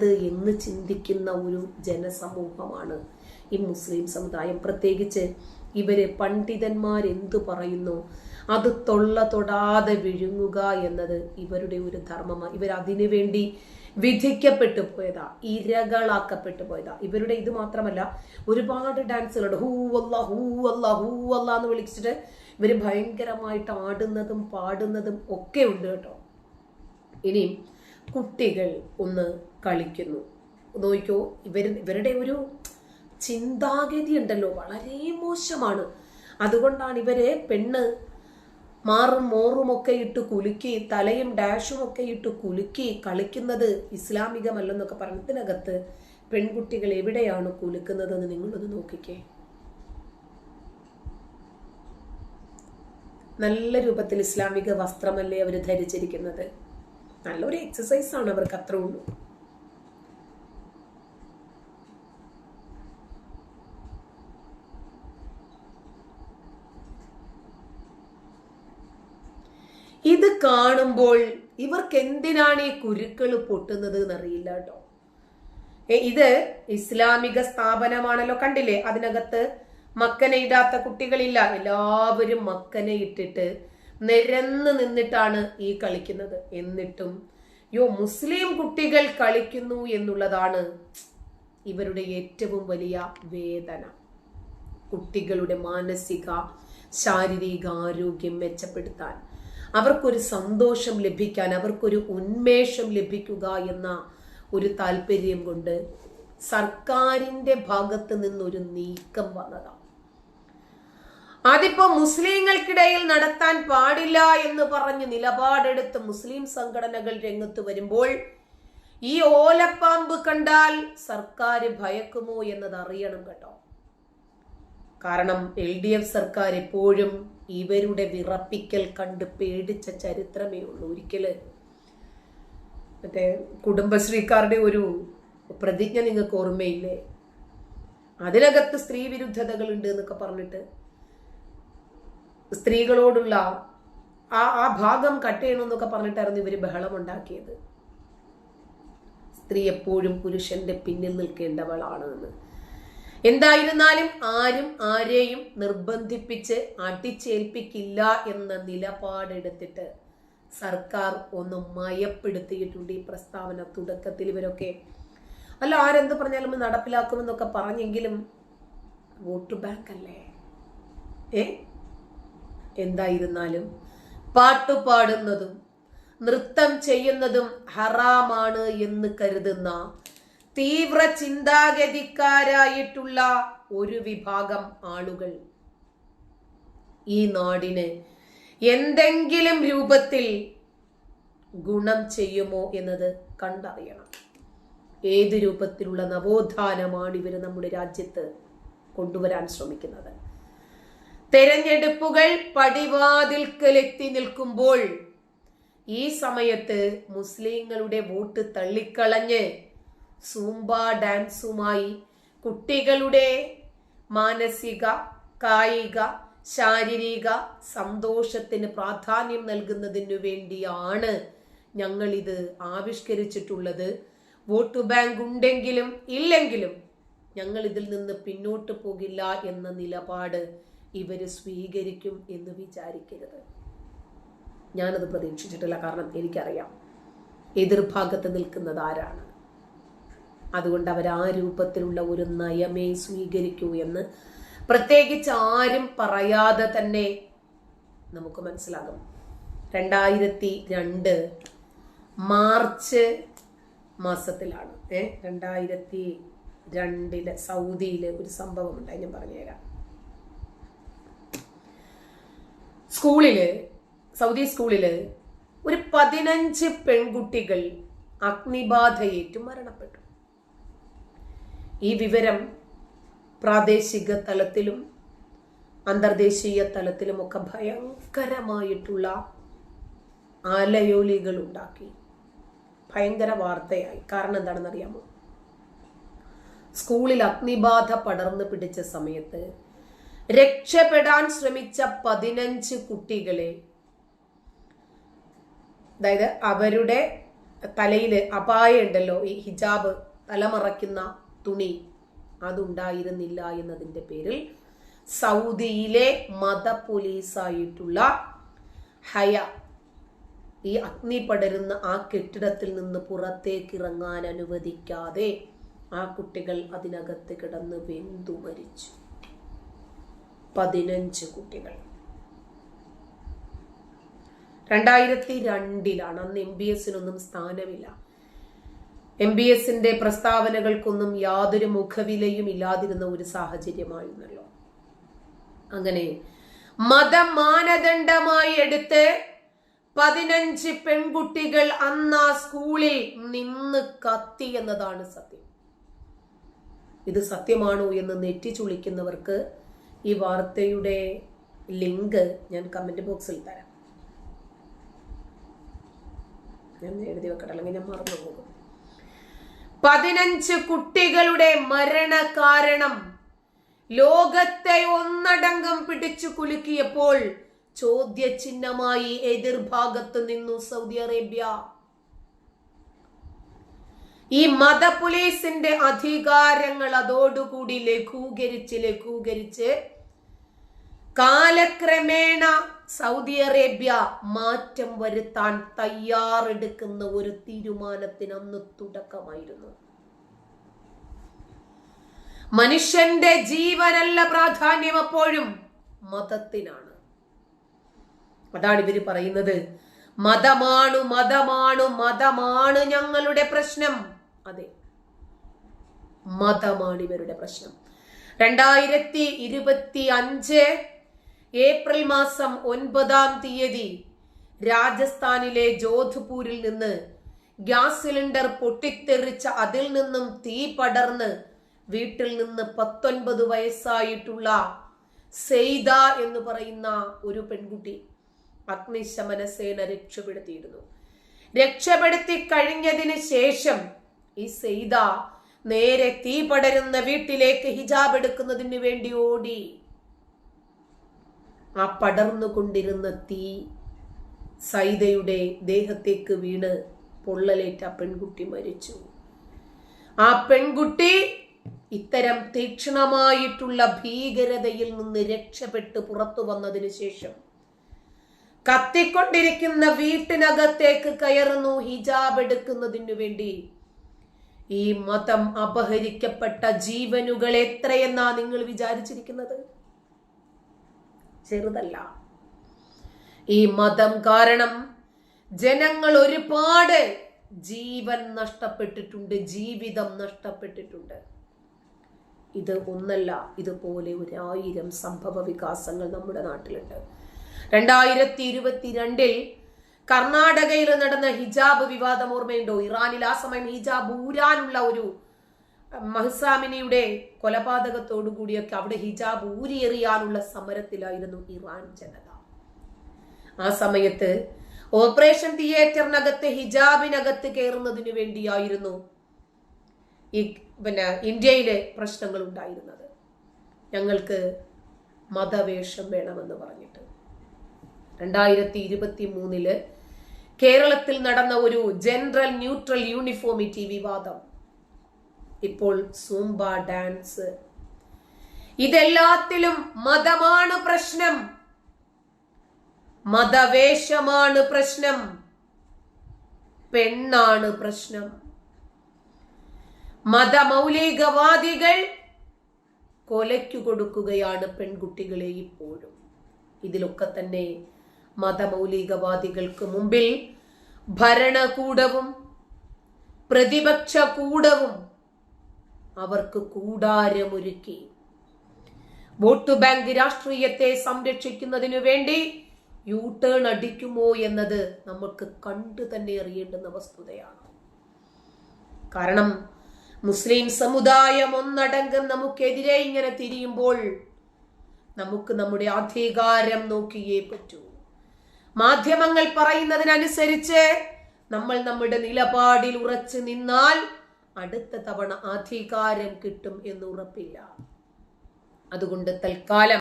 എന്ന് ചിന്തിക്കുന്ന ഒരു ജനസമൂഹമാണ് ഈ മുസ്ലിം സമുദായം. പ്രത്യേകിച്ച് ഇവർ പണ്ഡിതന്മാർ എന്തു പറയുന്നു? അത് തൊള്ള തൊടാതെ വിഴുങ്ങുക എന്നത് ഇവരുടെ ഒരു ധർമ്മമാണ്. ഇവർ അതിനു വേണ്ടി വിധിക്കപ്പെട്ടു പോയതാ ഇരകളാക്കപ്പെട്ടു പോയതാ. ഇവരുടെ ഇത് മാത്രമല്ല ഒരുപാട് ഡാൻസുകളുണ്ട്. ഹൂ അല്ല ഹൂ അല്ല ഹൂ അല്ല എന്ന് വിളിച്ചിട്ട് ഇവർ ഭയങ്കരമായിട്ട് ആടുന്നതും പാടുന്നതും ഒക്കെ ഉണ്ട് കേട്ടോ. ഇനിയും കുട്ടികൾ ഒന്ന് കളിക്കുന്നു. നോക്കിക്കോ ഇവർ ഇവരുടെ ഒരു ചിന്താഗതി ഉണ്ടല്ലോ വളരെ മോശമാണ്. അതുകൊണ്ടാണ് ഇവരെ പെണ്ണ് മാറും മോറും ഒക്കെ ഇട്ട് കുലുക്കി തലയും ഡാഷും ഒക്കെ ഇട്ട് കുലുക്കി കളിക്കുന്നത് ഇസ്ലാമികമല്ലെന്നൊക്കെ പറഞ്ഞതിനകത്ത് പെൺകുട്ടികൾ എവിടെയാണ് കുലുക്കുന്നതെന്ന് നിങ്ങളൊന്ന് നോക്കിക്കേ. നല്ല രൂപത്തിൽ ഇസ്ലാമിക വസ്ത്രമല്ലേ അവർ ധരിച്ചിരിക്കുന്നത്? നല്ലൊരു എക്സസൈസ് ആണ് അവർക്ക് അത്ര ഉള്ളൂ ഇത് കാണുമ്പോൾ ഇവർക്ക് എന്തിനാണ് ഈ കുരുക്കൾ പൊട്ടുന്നത് എന്നറിയില്ല കേട്ടോ. ഇത് ഇസ്ലാമിക സ്ഥാപനമാണല്ലോ കണ്ടില്ലേ? അതിനകത്ത് മക്കനെ ഇടാത്ത കുട്ടികളില്ല. എല്ലാവരും മക്കനെ ഇട്ടിട്ട് നിരന്ന് നിന്നിട്ടാണ് ഈ കളിക്കുന്നത്. എന്നിട്ടും യോ മുസ്ലിം കുട്ടികൾ കളിക്കുന്നു എന്നുള്ളതാണ് ഇവരുടെ ഏറ്റവും വലിയ വേദന. കുട്ടികളുടെ മാനസിക ശാരീരിക ആരോഗ്യം മെച്ചപ്പെടുത്താൻ. അവർക്കൊരു സന്തോഷം ലഭിക്കാൻ അവർക്കൊരു ഉന്മേഷം ലഭിക്കുക എന്ന ഒരു താല്പര്യം കൊണ്ട് സർക്കാരിന്റെ ഭാഗത്ത് നിന്നൊരു നീക്കം വന്നതാണ്. അതിപ്പോ മുസ്ലിങ്ങൾക്കിടയിൽ നടത്താൻ പാടില്ല എന്ന് പറഞ്ഞ് നിലപാടെടുത്ത് മുസ്ലിം സംഘടനകൾ രംഗത്ത് വരുമ്പോൾ ഈ ഓലപ്പാമ്പ് കണ്ടാൽ സർക്കാർ ഭയക്കുമോ എന്നത് അറിയണം കേട്ടോ. കാരണം എൽ ഡി എഫ് സർക്കാർ എപ്പോഴും ഇവരുടെ വിറപ്പിക്കൽ കണ്ട് പേടിച്ച ചരിത്രമേ ഉള്ളൂ. ഒരിക്കൽ മറ്റേ കുടുംബശ്രീക്കാരുടെ ഒരു പ്രതിജ്ഞ നിങ്ങൾക്ക് ഓർമ്മയില്ലേ? അതിനകത്ത് സ്ത്രീ വിരുദ്ധതകൾ ഉണ്ട് എന്നൊക്കെ പറഞ്ഞിട്ട് സ്ത്രീകളോടുള്ള ആ ആ ഭാഗം കട്ട് ചെയ്യണമെന്നൊക്കെ പറഞ്ഞിട്ടായിരുന്നു ഇവർ ബഹളം ഉണ്ടാക്കിയത് സ്ത്രീ എപ്പോഴും പുരുഷന്റെ പിന്നിൽ നിൽക്കേണ്ടവളാണ് എന്ന്. എന്തായിരുന്നാലും ആരും ആരെയും നിർബന്ധിപ്പിച്ച് അടിച്ചേൽപ്പിക്കില്ല എന്ന നിലപാടെടുത്തിട്ട് സർക്കാർ ഒന്ന് മയപ്പെടുത്തിയിട്ടുണ്ട് ഈ പ്രസ്താവന തുടക്കത്തിൽ ഇവരൊക്കെ. അല്ല ആരെന്ത് പറഞ്ഞാലും നടപ്പിലാക്കുമെന്നൊക്കെ പറഞ്ഞെങ്കിലും വോട്ട് ബാങ്ക് അല്ലേ ഏ? എന്തായിരുന്നാലും പാട്ടുപാടുന്നതും നൃത്തം ചെയ്യുന്നതും ഹറാമാണ് എന്ന് കരുതുന്ന തീവ്ര ചിന്താഗതിക്കാരായിട്ടുള്ള ഒരു വിഭാഗം ആളുകൾ ഈ നാടിന് എന്തെങ്കിലും രൂപത്തിൽ ഗുണം ചെയ്യുമോ എന്നത് കണ്ടറിയണം. ഏത് രൂപത്തിലുള്ള നവോത്ഥാനമാണ് ഇവർ നമ്മുടെ രാജ്യത്ത് കൊണ്ടുവരാൻ ശ്രമിക്കുന്നത്? തെരഞ്ഞെടുപ്പുകൾ പടിവാതിൽക്കലെത്തി നിൽക്കുമ്പോൾ ഈ സമയത്ത് മുസ്ലിങ്ങളുടെ വോട്ട് തള്ളിക്കളഞ്ഞ് സൂംബ ഡാൻസുമായി കുട്ടികളുടെ മാനസിക കായിക ശാരീരിക സന്തോഷത്തിന് പ്രാധാന്യം നൽകുന്നതിനു വേണ്ടിയാണ് ഞങ്ങളിത് ആവിഷ്കരിച്ചിട്ടുള്ളത്. വോട്ട് ബാങ്ക് ഉണ്ടെങ്കിലും ഇല്ലെങ്കിലും ഞങ്ങൾ ഇതിൽ നിന്ന് പിന്നോട്ട് പോകില്ല എന്ന നിലപാട് ഇവർ സ്വീകരിക്കും എന്ന് വിചാരിക്കരുത്. ഞാനത് പ്രതീക്ഷിച്ചിട്ടില്ല. കാരണം എനിക്കറിയാം. എതിർഭാഗത്ത് നിൽക്കുന്നത് ആരാണ്? അതുകൊണ്ട് അവർ ആ രൂപത്തിലുള്ള ഒരു നയമേ സ്വീകരിക്കൂ എന്ന് പ്രത്യേകിച്ച് ആരും പറയാതെ തന്നെ നമുക്ക് മനസ്സിലാകും. രണ്ടായിരത്തി രണ്ട് മാർച്ച് മാസത്തിലാണ്. ഏ രണ്ടായിരത്തി രണ്ടിൽ സൗദിയിൽ ഒരു സംഭവം ഉണ്ടായി ഞാൻ പറഞ്ഞുതരാം. സ്കൂളിൽ സൗദി സ്കൂളിൽ ഒരു പതിനഞ്ച് പെൺകുട്ടികൾ അഗ്നിബാധയേറ്റു മരണപ്പെട്ടു. ഈ വിവരം പ്രാദേശിക തലത്തിലും അന്തർദേശീയ തലത്തിലുമൊക്കെ ഭയങ്കരമായിട്ടുള്ള ആലയോലികൾ ഉണ്ടാക്കി. ഭയങ്കര വാർത്തയായി. കാരണം എന്താണെന്ന് അറിയാമോ സ്കൂളിൽ അഗ്നിബാധ പടർന്നു പിടിച്ച സമയത്ത് രക്ഷപ്പെടാൻ ശ്രമിച്ച പതിനഞ്ച് കുട്ടികളെ അതായത് അവരുടെ തലയിൽ അപായ ഉണ്ടല്ലോ ഈ ഹിജാബ് തലമറയ്ക്കുന്ന തുണി അതുണ്ടായിരുന്നില്ല എന്നതിന്റെ പേരിൽ സൗദിയിലെ മത പോലീസായിട്ടുള്ള ഹയ ഈ അഗ്നി പടരുന്ന ആ കെട്ടിടത്തിൽ നിന്ന് പുറത്തേക്ക് ഇറങ്ങാൻ അനുവദിക്കാതെ ആ കുട്ടികൾ അതിനകത്ത് കിടന്ന് വെന്തു മരിച്ചു. പതിനഞ്ച് കുട്ടികൾ. രണ്ടായിരത്തി രണ്ടിലാണ് അന്ന് എം ബി എസിനൊന്നും സ്ഥാനമില്ല. എം ബി എസിന്റെ പ്രസ്താവനകൾക്കൊന്നും യാതൊരു മുഖവിലയും ഇല്ലാതിരുന്ന ഒരു സാഹചര്യമായിരുന്നല്ലോ. അങ്ങനെ മതമാനദണ്ഡമായി എടുത്ത് പതിനഞ്ച് പെൺകുട്ടികൾ അന്ന് ആ സ്കൂളിൽ നിന്ന് കത്തി എന്നതാണ് സത്യം. ഇത് സത്യമാണോ എന്ന് നെറ്റി ചുളിക്കുന്നവർക്ക് ഈ വാർത്തയുടെ ലിങ്ക് ഞാൻ കമന്റ് ബോക്സിൽ തരാം. ഞാൻ എഴുതി വെക്കട്ടെ അല്ലെങ്കിൽ ഞാൻ മറന്നു പോകും പതിനഞ്ച് കുട്ടികളുടെ മരണ കാരണം ലോകത്തെ ഒന്നടങ്കം പിടിച്ചു കുലുക്കിയപ്പോൾ ചോദ്യചിഹ്നമായി എതിർഭാഗത്ത് നിന്നു സൗദി അറേബ്യ. ഈ മത പോലീസിന്റെ അധികാരങ്ങൾ അതോടുകൂടി ലഘൂകരിച്ച് ലഘൂകരിച്ച് കാലക്രമേണ സൗദി അറേബ്യ മാറ്റം വരുത്താൻ തയ്യാറെടുക്കുന്ന ഒരു തീരുമാനത്തിന് അന്ന് തുടക്കമായിരുന്നു. മനുഷ്യന്റെ ജീവനല്ല പ്രാധാന്യം അപ്പോഴും മതത്തിനാണ്. അതാണ് ഇവർ പറയുന്നത്. മതമാണു മതമാണു മതമാണ് ഞങ്ങളുടെ പ്രശ്നം. അതെ. മതമാണ് ഇവരുടെ പ്രശ്നം. രണ്ടായിരത്തി ഇരുപത്തി അഞ്ച് ഏപ്രിൽ മാസം ഒൻപതാം തീയതി രാജസ്ഥാനിലെ ജോധ്പൂരിൽ നിന്ന് ഗ്യാസ് സിലിണ്ടർ പൊട്ടിത്തെറിച്ച അതിൽ നിന്നും തീ പടർന്ന് വീട്ടിൽ നിന്ന് പത്തൊൻപത് വയസ്സായിട്ടുള്ള സെയ്ത എന്ന് പറയുന്ന ഒരു പെൺകുട്ടി അഗ്നിശമന സേന രക്ഷപ്പെടുത്തിയിരുന്നു. രക്ഷപ്പെടുത്തി കഴിഞ്ഞതിന് ശേഷം ഈ സെയ്ത നേരെ തീ പടരുന്ന വീട്ടിലേക്ക് ഹിജാബ് എടുക്കുന്നതിന് വേണ്ടി ഓടി. ആ പടർന്നുകൊണ്ടിരുന്ന തീ സൈതയുടെ ദേഹത്തേക്ക് വീണ് പൊള്ളലേറ്റ പെൺകുട്ടി മരിച്ചു. ആ പെൺകുട്ടി ഇത്തരം തീക്ഷണമായിട്ടുള്ള ഭീകരതയിൽ നിന്ന് രക്ഷപ്പെട്ട് പുറത്തു വന്നതിനു ശേഷം കത്തിക്കൊണ്ടിരിക്കുന്ന വീട്ടിനകത്തേക്ക് കയറുന്നു ഹിജാബ് എടുക്കുന്നതിനു വേണ്ടി. ഈ മതം അപഹരിക്കപ്പെട്ട ജീവനുകൾ എത്രയെന്നാ നിങ്ങൾ വിചാരിച്ചിരിക്കുന്നത്? ചെറുതല്ല. ഈ മതം കാരണം ജനങ്ങൾ ഒരുപാട് ജീവൻ നഷ്ടപ്പെട്ടിട്ടുണ്ട് ജീവിതം നഷ്ടപ്പെട്ടിട്ടുണ്ട്. ഇത് ഒന്നല്ല ഇതുപോലെ ഒരായിരം സംഭവ വികാസങ്ങൾ നമ്മുടെ നാട്ടിലുണ്ട്. രണ്ടായിരത്തി ഇരുപത്തിരണ്ടിൽ കർണാടകയിൽ നടന്ന ഹിജാബ് വിവാദം ഓർമ്മയുണ്ടോ? ഇറാനിൽ ആ സമയം ഹിജാബ് ഊരാനുള്ള ഒരു മഹ്സാമിനിയുടെ കൊലപാതകത്തോടു കൂടിയൊക്കെ അവിടെ ഹിജാബ് ഊരിയെറിയാനുള്ള സമരത്തിലായിരുന്നു ഇറാൻ ജനത. ആ സമയത്ത് ഓപ്പറേഷൻ തിയേറ്ററിനകത്ത് ഹിജാബിനകത്ത് കയറുന്നതിന് വേണ്ടിയായിരുന്നു ഈ പിന്നെ ഇന്ത്യയിലെ പ്രശ്നങ്ങൾ ഉണ്ടായിരുന്നത്. ഞങ്ങൾക്ക് മതവേഷം വേണമെന്ന് പറഞ്ഞിട്ട്. രണ്ടായിരത്തി ഇരുപത്തി മൂന്നിൽ കേരളത്തിൽ നടന്ന ഒരു ജനറൽ ന്യൂട്രൽ യൂണിഫോമിറ്റി വിവാദം. ഇപ്പോൾ സൂംബ ഡാൻസ്. ഇതെല്ലാത്തിലും മതമാണ് പ്രശ്നം. മതവേഷമാണ് പ്രശ്നം. പെണ്ണാണ് പ്രശ്നം. മതമൗലികവാദികൾ കൊലയ്ക്കു കൊടുക്കുകയാണ് പെൺകുട്ടികളെ ഇപ്പോഴും. ഇതിലൊക്കെ തന്നെ മതമൗലികവാദികൾക്ക് മുമ്പിൽ ഭരണകൂടവും പ്രതിപക്ഷ കൂടവും അവർക്ക് കൂടാരമൊരുക്കി. വോട്ട് ബാങ്ക് രാഷ്ട്രീയത്തെ സംരക്ഷിക്കുന്നതിനു വേണ്ടി യു ടേൺ അടിക്കുമോ എന്നത് നമുക്ക് കണ്ടു തന്നെ അറിയേണ്ടുന്ന വസ്തുതയാണ്. കാരണം മുസ്ലിം സമുദായം ഒന്നടങ്കം നമുക്കെതിരെ ഇങ്ങനെ തിരിയുമ്പോൾ നമുക്ക് നമ്മുടെ അധികാരം നോക്കിയേ പറ്റൂ. മാധ്യമങ്ങൾ പറയുന്നതിനനുസരിച്ച് നമ്മൾ നമ്മുടെ നിലപാടിൽ ഉറച്ചു നിന്നാൽ അടുത്ത തവണ അധികാരം കിട്ടും എന്നുറപ്പില്ല അതുകൊണ്ട് തൽക്കാലം